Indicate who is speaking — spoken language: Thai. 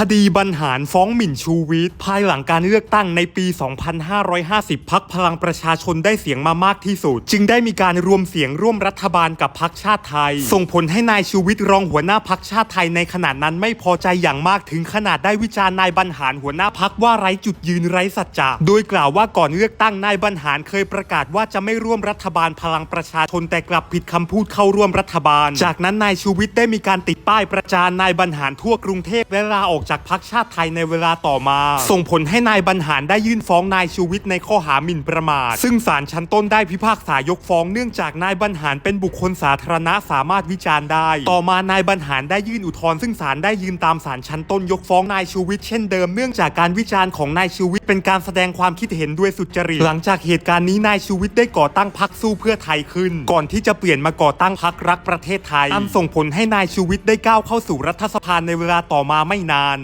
Speaker 1: คดีบรรหารฟ้องหมิ่นชูวิทย์ภายหลังการเลือกตั้งในปี 2550 พักพลังประชาชนได้เสียงมามากที่สุด จึงได้มีการรวมเสียงร่วมรัฐบาลกับพักชาติไทย ส่งผลให้นายชูวิทย์รองหัวหน้าพักชาติไทยในขณะนั้นไม่พอใจอย่างมากถึงขนาดได้วิจารณ์นายบรรหารหัวหน้าพักว่าไร้จุดยืนไร้สัจจะ โดยกล่าวว่าก่อนเลือกตั้งนายบรรหารเคยประกาศว่าจะไม่ร่วมรัฐบาลพลังประชาชนแต่กลับผิดคำพูดเข้าร่วมรัฐบาล จากนั้นนายชูวิทย์ได้มีการติดป้ายประจานนายบรรหารทั่วกรุงเทพและลาออกจากพักชาติไทยในเวลาต่อมา ส่งผลให้นายบรรหารได้ยื่นฟ้องนายชูวิทย์ในข้อหาหมิ่นประมาท ซึ่งศาลชั้นต้นได้พิพากษายกฟ้องเนื่องจากนายบรรหารเป็นบุคคลสาธารณะสามารถวิจารณ์ได้ ต่อมานายบรรหารได้ยื่นอุทธรณ์ซึ่งศาลได้ยืนตามศาลชั้นต้นยกฟ้องนายชูวิทย์เช่นเดิมเนื่องจากการวิจารณ์ของนายชูวิทย์เป็นการแสดงความคิดเห็นด้วยสุจริต หลังจากเหตุการณ์นี้นายชูวิทย์ได้ก่อตั้งพรรคสู้เพื่อไทยขึ้น ก่อนที่จะเปลี่ยนมาก่อตั้งพรรครักประเทศไทยอันส่งผลให้นายชูวิทย์ได้ก้าวเข้าสู่รัฐสภาในเวลาต่อมาไม่นาน